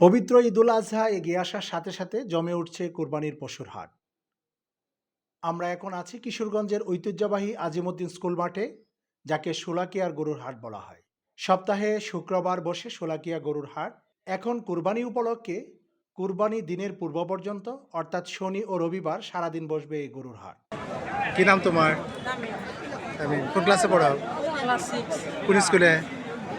পবিত্র ঈদুল আজহা এগিয়ে আসার সাথে সাথে জমে উঠছে কোরবানির পশুর হাট। আমরা এখন আছি কিশোরগঞ্জের ঐতিহ্যবাহী আজিমুদ্দিন স্কুল মাঠে যাকে সোলাকিয়ার গরুর হাট বলা হয়। সপ্তাহে শুক্রবার বসে সোলাকিয়া গরুর হাট। এখন কুরবানি উপলক্ষে কুরবানি দিনের পূর্ব পর্যন্ত অর্থাৎ শনি ও রবিবার সারাদিন বসবে এই গরুর হাট। কি নাম তোমার? কোন ক্লাসে পড়াও? কোন স্কুলে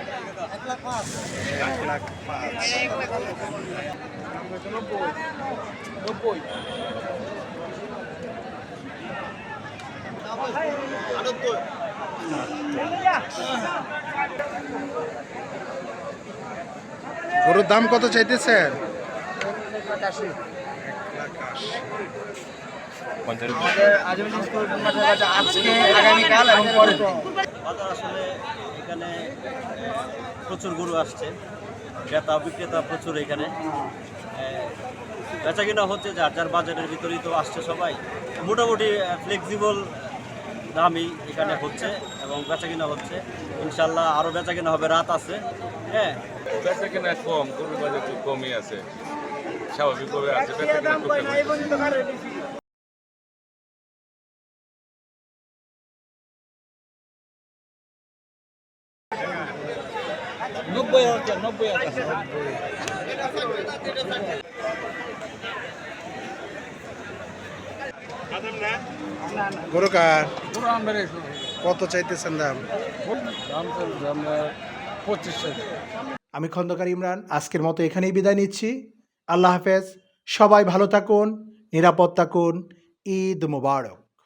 এক লাখ পাঁচ গরুর দাম কত চাইতেছেন? আজকে আগামীকাল এবং পরে আসলে এখানে প্রচুর গরু আসছে। ক্রেতা বিক্রেতা প্রচুর এখানে। বেচা কিনা হচ্ছে যার যার বাজারের ভিতরেই তো আসছে সবাই। মোটামুটি ফ্লেক্সিবল দামই এখানে হচ্ছে এবং বেচা কিনা হচ্ছে। ইনশাল্লাহ আরও বেচা কিনা হবে রাত আছে। হ্যাঁ। বেচা কেনা কম গরুর বাজার একটু কমই আছে। স্বাভাবিকভাবে আছে বেচা কেনা কত চাইতেছেন দাম? আমি খন্দকার ইমরান আজকের মতো এখানেই বিদায় নিচ্ছি। আল্লাহ হাফেজ সবাই ভালো থাকুন নিরাপদ থাকুন ঈদ মুবারক।